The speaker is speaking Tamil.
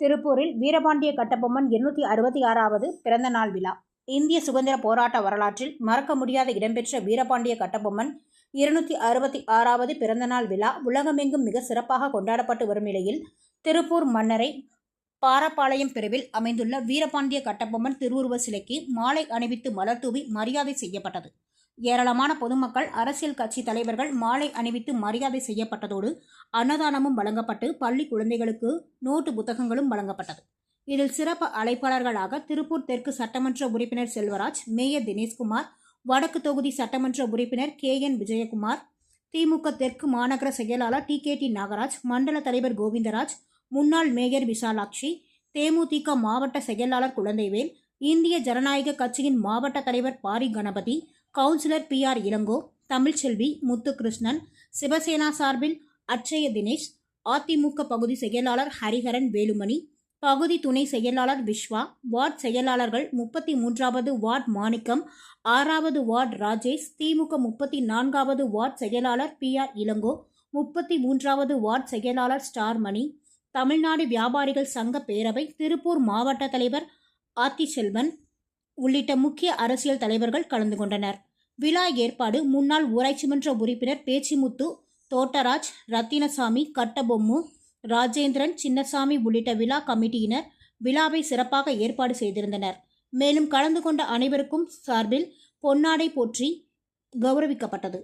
திருப்பூரில் வீரபாண்டிய கட்டபொம்மன் இருநூத்தி அறுபத்தி ஆறாவது பிறந்த நாள் விழா. இந்திய சுதந்திர போராட்ட வரலாற்றில் மறக்க முடியாத இடம்பெற்ற வீரபாண்டிய கட்டபொம்மன் இருநூத்தி அறுபத்தி ஆறாவது பிறந்தநாள் விழா உலகமெங்கும் மிக சிறப்பாக கொண்டாடப்பட்டு வரும் நிலையில் திருப்பூர் மன்னரை பாரப்பாளையம் பிரிவில் அமைந்துள்ள வீரபாண்டிய கட்டபொம்மன் திருவுருவ சிலைக்கு மாலை அணிவித்து மலர் தூவி மரியாதை செய்யப்பட்டது. ஏராளமான பொதுமக்கள் அரசியல் கட்சி தலைவர்கள் மாலை அணிவித்து மரியாதை செய்யப்பட்டதோடு அன்னதானமும் வழங்கப்பட்டு பள்ளி குழந்தைகளுக்கு நோட்டு புத்தகங்களும் வழங்கப்பட்டது. இதில் சிறப்பு அழைப்பாளர்களாக திருப்பூர் தெற்கு சட்டமன்ற உறுப்பினர் செல்வராஜ் மேயர் தினேஷ்குமார் வடக்கு தொகுதி சட்டமன்ற உறுப்பினர் கே. என். விஜயகுமார் திமுக தெற்கு மாநகர செயலாளர் டி. கே. டி. நாகராஜ் மண்டல தலைவர் கோவிந்தராஜ் முன்னாள் மேயர் விசாலாட்சி தேமுதிக மாவட்ட செயலாளர் குழந்தைவேல் இந்திய ஜனநாயக கட்சியின் மாவட்ட தலைவர் Pari Ganapathi councillor P R Ilango Tamilselvi Muthukrishnan Shiv Sena சார்பில் அட்சய தினேஷ் அதிமுக பகுதி செயலாளர் ஹரிஹரன் வேலுமணி பகுதி துணை செயலாளர் விஸ்வா வார்டு செயலாளர்கள் முப்பத்தி மூன்றாவது வார்டு மாணிக்கம் ஆறாவது வார்டு ராஜேஷ் திமுக முப்பத்தி நான்காவது வார்டு செயலாளர் பி ஆர் இளங்கோ முப்பத்தி மூன்றாவது வார்டு செயலாளர் ஸ்டார்மணி தமிழ்நாடு வியாபாரிகள் சங்க பேரவை திருப்பூர் மாவட்ட தலைவர் ஆத்திசெல்வன் உள்ளிட்ட முக்கிய அரசியல் தலைவர்கள் கலந்து கொண்டனர். விழா ஏற்பாடு முன்னாள் ஊராட்சி மன்ற உறுப்பினர் பேச்சிமுத்து தோட்டராஜ் ரத்தினசாமி கட்டபொம்மு ராஜேந்திரன் சின்னசாமி உள்ளிட்ட விழா கமிட்டியினர் விழாவை சிறப்பாக ஏற்பாடு செய்திருந்தனர். மேலும் கலந்து கொண்ட அனைவருக்கும் சார்பில் பொன்னாடை போற்றி கௌரவிக்கப்பட்டது.